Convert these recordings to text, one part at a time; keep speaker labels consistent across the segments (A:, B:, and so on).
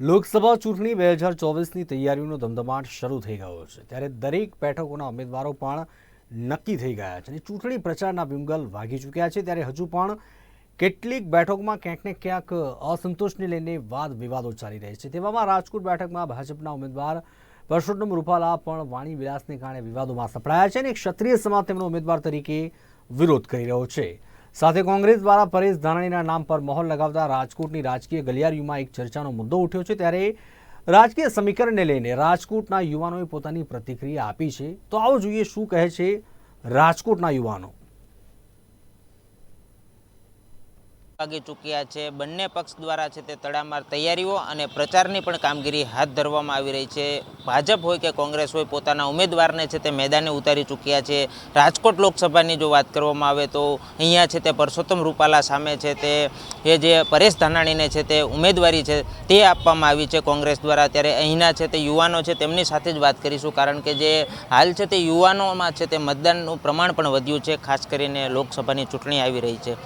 A: લોકસભા ચૂંટણી બે હજાર ચોવીસની તૈયારીઓનો ધમધમાટ શરૂ થઈ ગયો છે. ત્યારે દરેક બેઠકોના ઉમેદવારો પણ નક્કી થઈ ગયા છે અને ચૂંટણી પ્રચારના બિમગલ વાગી ચૂક્યા છે. ત્યારે હજુ પણ કેટલીક બેઠકોમાં ક્યાંક ને ક્યાંક અસંતોષને લઈને વાદ વિવાદો ચાલી રહે છે. તેવામાં રાજકોટ બેઠકમાં ભાજપના ઉમેદવાર પરસોત્તમ રૂપાલા પણ વાણી વિલાસને કારણે વિવાદોમાં સપડાયા છે અને ક્ષત્રિય સમાજ તેમનો ઉમેદવાર તરીકે વિરોધ કરી રહ્યો છે. સાથે કોંગ્રેસ દ્વારા પરેશ ધાનાણીના નામ પર મહોર લગાવતા રાજકોટની રાજકીય ગલિયારીમાં એક ચર્ચાનો મુદ્દો ઉઠ્યો છે. ત્યારે રાજકીય સમીકરણને લઈને રાજકોટના યુવાનોએ પોતાની પ્રતિક્રિયા આપી છે. તો આવો જોઈએ શું કહે છે રાજકોટના યુવાનો.
B: વાગી ચૂક્યા છે. બંને પક્ષ દ્વારા છે તે તડામાર તૈયારીઓ અને પ્રચારની પણ કામગીરી હાથ ધરવામાં આવી રહી છે. ભાજપ હોય કે કોંગ્રેસ હોય, પોતાના ઉમેદવારને છે તે મેદાને ઉતારી ચૂક્યા છે. રાજકોટ લોકસભાની જો વાત કરવામાં આવે તો અહીંયા છે તે પરસોત્તમ રૂપાલા સામે છે તે, એ જે પરેશ ધાનાણીને છે તે ઉમેદવારી છે તે આપવામાં આવી છે કોંગ્રેસ દ્વારા. ત્યારે અહીંના છે તે યુવાનો છે તેમની સાથે જ વાત કરીશું, કારણ કે જે હાલ છે તે યુવાનોમાં છે તે મતદાનનું પ્રમાણ પણ વધ્યું છે, ખાસ કરીને લોકસભાની ચૂંટણી આવી રહી છે.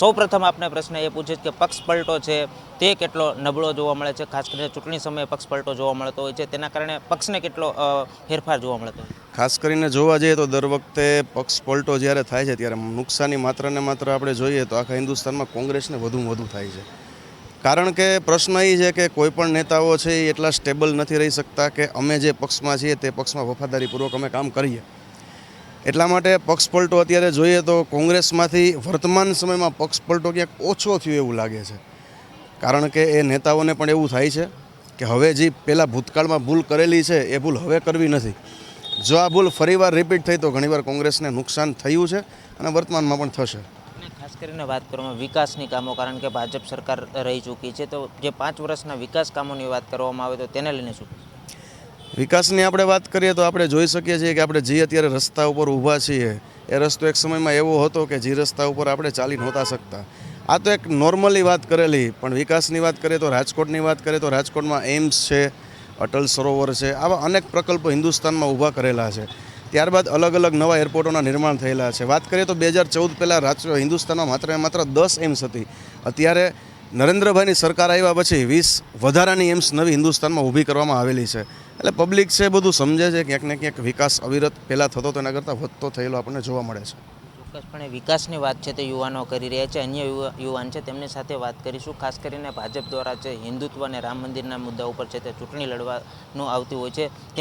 B: સૌ પ્રથમ આપને પ્રશ્ન એ પૂછે કે પક્ષ પલટો છે તે કેટલો નબળો જોવા મળે છે? ખાસ કરીને ચૂંટણી સમયે પક્ષ પલટો જોવા મળતો હોય છે. તેના કારણે પક્ષને કેટલો ફેરફાર જોવા મળતો
C: ખાસ કરીને જોવા જઈએ તો દર વખતે પક્ષ પલટો જ્યારે થાય છે, ત્યારે નુકસાની માત્ર ને માત્ર આપણે જોઈએ તો આખા હિન્દુસ્તાનમાં કોંગ્રેસને વધુમાં વધુ થાય છે. કારણ કે પ્રશ્ન એ છે કે કોઈ પણ નેતાઓ છે એ એટલા સ્ટેબલ નથી રહી શકતા કે અમે જે પક્ષમાં છીએ તે પક્ષમાં વફાદારીપૂર્વક અમે કામ કરીએ. એટલા માટે પક્ષ પલટો અત્યારે જોઈએ તો કોંગ્રેસમાંથી વર્તમાન સમયમાં પક્ષ પલટો ક્યાંક ઓછો થયો એવું લાગે છે. કારણ કે એ નેતાઓને પણ એવું થાય છે કે હવે જે પહેલાં ભૂતકાળમાં ભૂલ કરેલી છે, એ ભૂલ હવે કરવી નથી. જો આ ભૂલ ફરીવાર રિપીટ થઈ તો ઘણીવાર કોંગ્રેસને નુકસાન થયું છે અને વર્તમાનમાં પણ થશે.
B: ખાસ કરીને વાત કરવામાં વિકાસની કામો, કારણ કે ભાજપ સરકાર રહી ચૂકી છે, તો જે પાંચ વર્ષના વિકાસ કામોની વાત કરવામાં આવે તો તેને લઈને શું
C: વિકાસની આપણે વાત કરીએ તો આપણે જોઈ શકીએ છીએ કે આપણે જે અત્યારે રસ્તા ઉપર ઊભા છીએ, એ રસ્તો એક સમયમાં એવો હતો કે જે રસ્તા ઉપર આપણે ચાલી નહોતા શકતા. આ તો એક નોર્મલી વાત કરેલી, પણ વિકાસની વાત કરીએ તો રાજકોટની વાત કરીએ તો રાજકોટમાં એમ્સ છે, અટલ સરોવર છે, આવા અનેક પ્રકલ્પો હિન્દુસ્તાનમાં ઊભા કરેલા છે. ત્યારબાદ અલગ અલગ નવા એરપોર્ટોના નિર્માણ થયેલા છે. વાત કરીએ તો બે હજાર ચૌદ પહેલાં રાજ હિન્દુસ્તાનમાં માત્ર માત્ર દસ એમ્સ હતી. અત્યારે નરેન્દ્રભાઈની સરકાર આવ્યા પછી વીસ વધારાની એમ્સ નવી હિન્દુસ્તાનમાં ઊભી કરવામાં આવેલી છે. એટલે પબ્લિક છે બધું સમજે છે, ક્યાંક ને ક્યાંક વિકાસ અવિરત પહેલાં થતો તેના કરતાં વધતો થયેલો આપણને જોવા મળે છે.
B: ચોક્કસપણે વિકાસની વાત છે તે યુવાનો કરી રહ્યા છે, અન્ય યુવા- યુવાન છે તેમની સાથે વાત કરીશું. ખાસ કરીને ભાજપ દ્વારા છે હિન્દુત્વ અને રામ મંદિરના મુદ્દા ઉપર છે તે ચૂંટણી લડવાનું આવતી હોય છે.